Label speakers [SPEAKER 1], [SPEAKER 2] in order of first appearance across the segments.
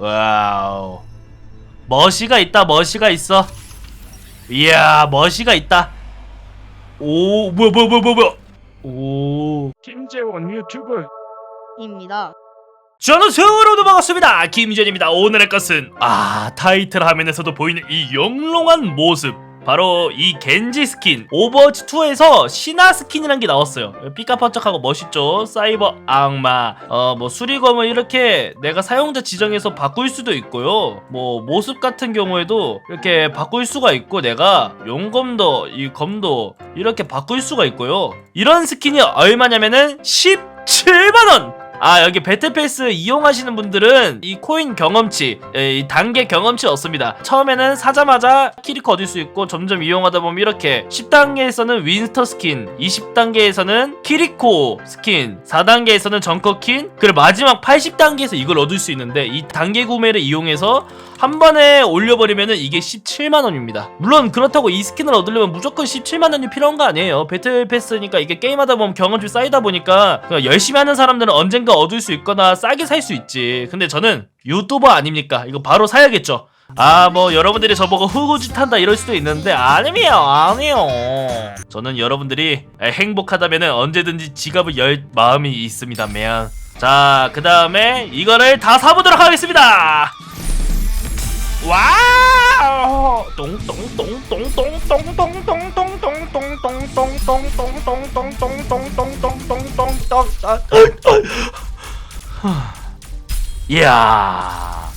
[SPEAKER 1] 와우. 머시가 있다, 머시가 있어. 이야, 머시가 있다. 오, 뭐야, 뭐야, 뭐야, 뭐야. 오.
[SPEAKER 2] 김재원 유튜브
[SPEAKER 3] 입니다.
[SPEAKER 1] 저는 여러분 반갑습니다. 김전입니다. 오늘의 것은 아 타이틀 화면에서도 보이는 이 영롱한 모습. 바로 이 겐지 스킨 오버워치 2에서 신화 스킨이란 게 나왔어요. 삐까뻔쩍하고 멋있죠. 사이버 악마. 어 뭐 수리검을 이렇게 내가 사용자 지정해서 바꿀 수도 있고요. 뭐 모습 같은 경우에도 이렇게 바꿀 수가 있고 내가 용검도 이 검도 이렇게 바꿀 수가 있고요. 이런 스킨이 얼마냐면은 17만 원. 아 여기 배틀패스 이용하시는 분들은 이 코인 경험치 에, 이 단계 경험치 얻습니다. 처음에는 사자마자 키리코 얻을 수 있고 점점 이용하다 보면 이렇게 10단계에서는 윈스터 스킨 20단계에서는 키리코 스킨 4단계에서는 정커킨 그리고 마지막 80단계에서 이걸 얻을 수 있는데 이 단계 구매를 이용해서 한 번에 올려버리면은 이게 17만원입니다. 물론 그렇다고 이 스킨을 얻으려면 무조건 17만원이 필요한 거 아니에요. 배틀패스니까 이게 게임하다 보면 경험치 쌓이다 보니까 열심히 하는 사람들은 언젠가 얻을 수 있거나 싸게 살 수 있지. 근데 저는 유튜버 아닙니까? 이거 바로 사야겠죠. 아 뭐 여러분들이 저보고 후구짓한다 이럴 수도 있는데 아니에요 아니에요. 저는 여러분들이 행복하다면 언제든지 지갑을 열 마음이 있습니다 매양 자그 다음에 이거를 다 사보도록 하겠습니다. 와우 이야.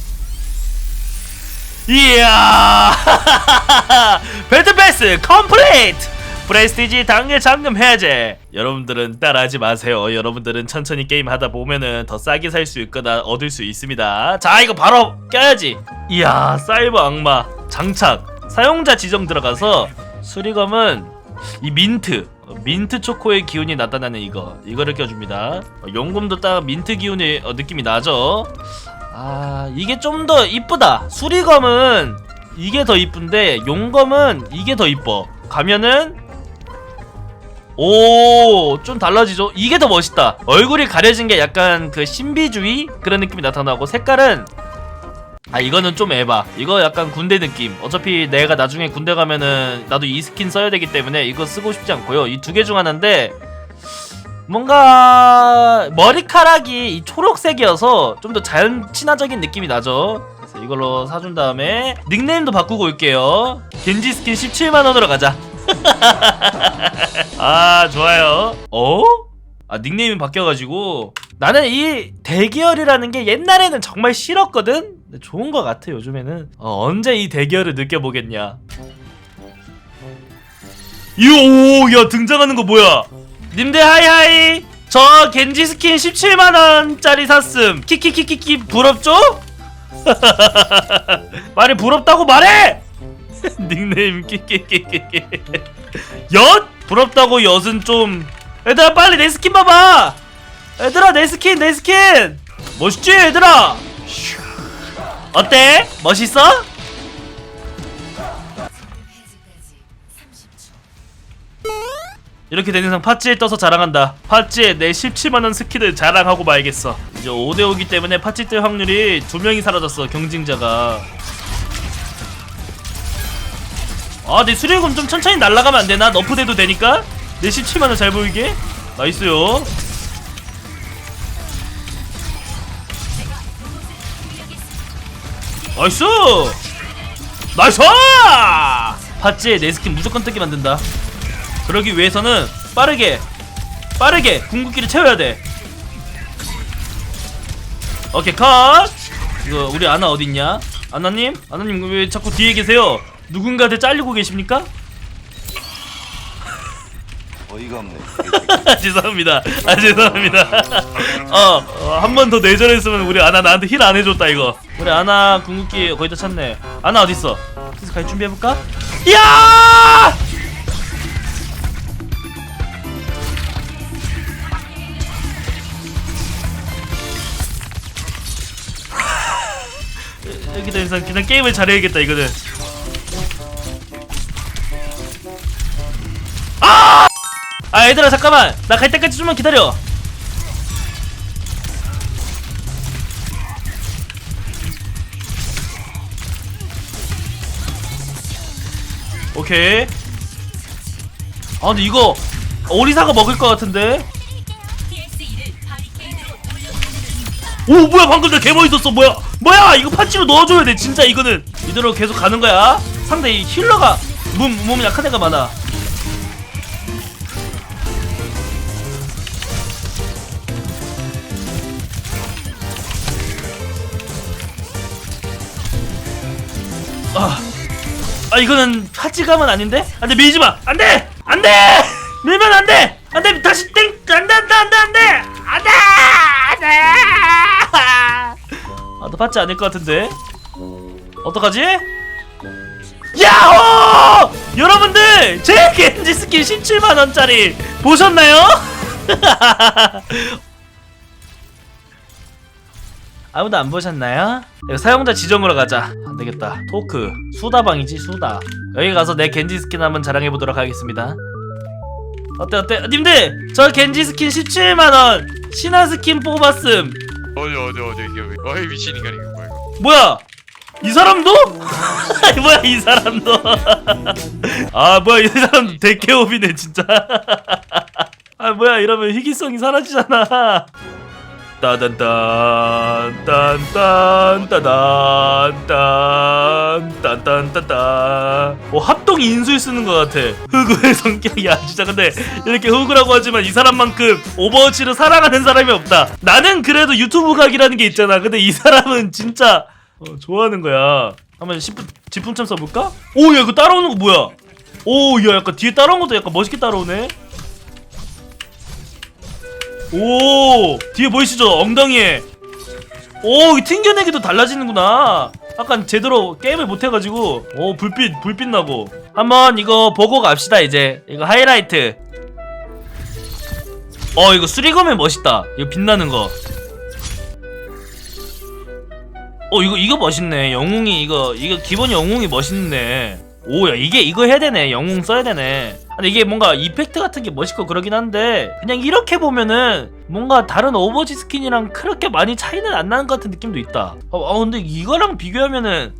[SPEAKER 1] 이야. 배틀패스 컴플리트. 프레스티지 단계 잠금 해제. 여러분들은 따라하지 마세요. 여러분들은 천천히 게임 하다 보면은 더 싸게 살 수 있거나 얻을 수 있습니다. 자 이거 바로 껴야지. 이야 사이버 악마 장착. 사용자 지정 들어가서 수리검은 이 민트. 어, 민트 초코의 기운이 나타나는 이거 이거를 껴줍니다. 어, 용금도 딱 민트 기운의 어, 느낌이 나죠? 아 이게 좀 더 이쁘다. 수리검은 이게 더 이쁜데 용검은 이게 더 이뻐. 가면은 오, 좀 달라지죠? 이게 더 멋있다. 얼굴이 가려진 게 약간 그 신비주의? 그런 느낌이 나타나고 색깔은 아 이거는 좀 에바. 이거 약간 군대 느낌. 어차피 내가 나중에 군대 가면은 나도 이 스킨 써야 되기 때문에 이거 쓰고 싶지 않고요. 이 두 개 중 하나인데 뭔가 머리카락이 이 초록색이어서 좀 더 자연 친화적인 느낌이 나죠. 그래서 이걸로 사준 다음에 닉네임도 바꾸고 올게요. 겐지 스킨 17만 원으로 가자. 아 좋아요. 어? 아 닉네임이 바뀌어가지고 나는 이 대결이라는 게 옛날에는 정말 싫었거든. 근데 좋은 것 같아 요즘에는. 어, 언제 이 대결을 느껴보겠냐. 요, 야 등장하는 거 뭐야? 님들 하이하이. 저 겐지 스킨 17만 원짜리 샀음. 키키키키키 부럽죠? 말이 부럽다고 말해. 닉네임 끼끼끼끼끼 엿? 부럽다고 엿은 좀 얘들아 빨리 내 스킨 봐봐 얘들아 내 스킨 내 스킨 멋있지 얘들아 어때? 멋있어? 이렇게 된 이상 팥찌에 떠서 자랑한다 팥찌에 내 17만원 스킨을 자랑하고 말겠어 이제 5대5기 때문에 팥찌 뜰 확률이 두 명이 사라졌어 경쟁자가 아, 내 수리금 좀 천천히 날아가면 안 되나? 너프돼도 되니까? 내 17만원 잘 보이게? 나이스요. 나이스! 나이스! 봤지? 내 스킨 무조건 뜨게 만든다. 그러기 위해서는 빠르게, 빠르게 궁극기를 채워야 돼. 오케이, 컷! 이거, 우리 아나 어딨냐? 아나님? 아나님 왜 자꾸 뒤에 계세요? 누군가한테 잘리고 계십니까?
[SPEAKER 4] 어이가 없네.
[SPEAKER 1] 죄송합니다. 아 죄송합니다. 어, 어한 번 더 내전했으면 우리 아나 나한테 힐 안 해줬다 이거. 우리 아나 궁극기 거의 다 찼네. 아나 어디 있어? 그래서 갈 준비해 볼까? 야! 여기다 이상 그냥 게임을 잘해야겠다 이거는. 아 아 얘들아 잠깐만. 나 갈 때까지 좀만 기다려. 오케이. 아 근데 이거 오리사가 먹을 것 같은데? 오 뭐야 방금 나 개멋있었어. 뭐야 뭐야! 이거 파치로 넣어줘야 돼 진짜 이거는. 이대로 계속 가는 거야. 상대 힐러가 몸, 몸 약한 애가 많아. 아 이거는 파찌감은 아닌데? 안돼 밀지 마. 안돼, 안돼. 밀면 안돼, 안돼 다시 땡, 안돼, 안돼, 안돼, 안돼, 안돼, 안돼. 아너 파찌 아닐 것 같은데? 어떡하지? 야호! 여러분들 제 겐지 스킨 17만 원짜리 보셨나요? 아무도 안 보셨나요? 이거 사용자 지정으로 가자. 안 되겠다. 토크. 수다방이지 수다. 여기 가서 내 겐지 스킨 한번 자랑해 보도록 하겠습니다. 어때 어때? 님들! 저 겐지 스킨 17만원! 신화 스킨 뽑았음!
[SPEAKER 2] 어디 어디 어디 이게 왜? 어이 미친 인간 이거 뭐야 이거?
[SPEAKER 1] 뭐야? 이 사람도? 뭐야 이 사람도? 아 뭐야 이 사람도 대개업이네 진짜. 아 뭐야 이러면 희귀성이 사라지잖아 따단딴 딴딴 따단 딴딴딴딴 어 합동 인술 쓰는 것 같아. 흑우의 성격이 아 진짜 근데 이렇게 흑우라고 하지만 이 사람만큼 오버워치를 사랑하는 사람이 없다. 나는 그래도 유튜브 각이라는 게 있잖아. 근데 이 사람은 진짜 어, 좋아하는 거야. 한번 지품, 지품참 써볼까? 오야 이거 따라오는 거 뭐야? 오야 약간 뒤에 따라온 것도 약간 멋있게 따라오네 오 뒤에 보이시죠? 엉덩이에. 오이 튕겨내기도 달라지는구나. 약간 제대로 게임을 못해가지고. 오 불빛 불빛 나고. 한번 이거 보고 갑시다 이제. 이거 하이라이트. 어 이거 수리검에 멋있다. 이거 빛나는 거. 어 이거 이거 멋있네. 영웅이 이거 이거 기본 영웅이 멋있네 오야 이게 이거 해야 되네. 영웅 써야 되네. 근데 이게 뭔가 이펙트 같은 게 멋있고 그러긴 한데 그냥 이렇게 보면은 뭔가 다른 오버워치 스킨이랑 그렇게 많이 차이는 안 나는 것 같은 느낌도 있다. 어, 어, 근데 이거랑 비교하면은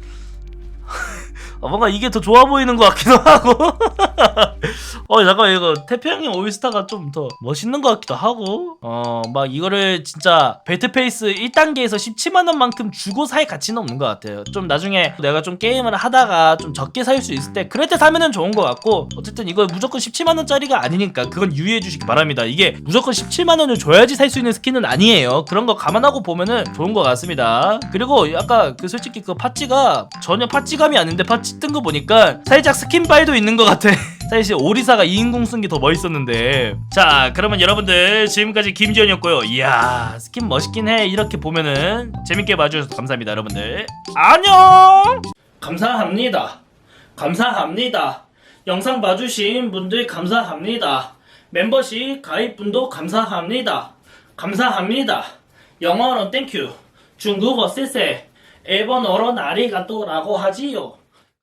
[SPEAKER 1] 어, 뭔가 이게 더 좋아 보이는 것 같기도 하고 어 잠깐 이거 태평양 올스타가 좀 더 멋있는 것 같기도 하고. 어 막 이거를 진짜 배트페이스 1단계에서 17만 원만큼 주고 살 가치는 없는 것 같아요. 좀 나중에 내가 좀 게임을 하다가 좀 적게 살 수 있을 때 그럴 때 사면은 좋은 것 같고 어쨌든 이거 무조건 17만 원짜리가 아니니까 그건 유의해 주시기 바랍니다. 이게 무조건 17만 원을 줘야지 살 수 있는 스킨은 아니에요. 그런 거 감안하고 보면은 좋은 것 같습니다. 그리고 아까 그 솔직히 그 파찌가 전혀 파찌감이 아닌데 파찌 뜬 거 보니까 살짝 스킨 바이도 있는 것 같아 사실 오리사가 2인공 쓴 게 더 멋있었는데. 자 그러면 여러분들 지금까지 김지현이었고요. 이야 스킨 멋있긴 해. 이렇게 보면은 재밌게 봐주셔서 감사합니다 여러분들. 안녕! 감사합니다. 감사합니다. 영상 봐주신 분들 감사합니다. 멤버십 가입분도 감사합니다. 감사합니다. 영어로 땡큐 중국어 쎄쎄 일본어로 나리가또라고 하지요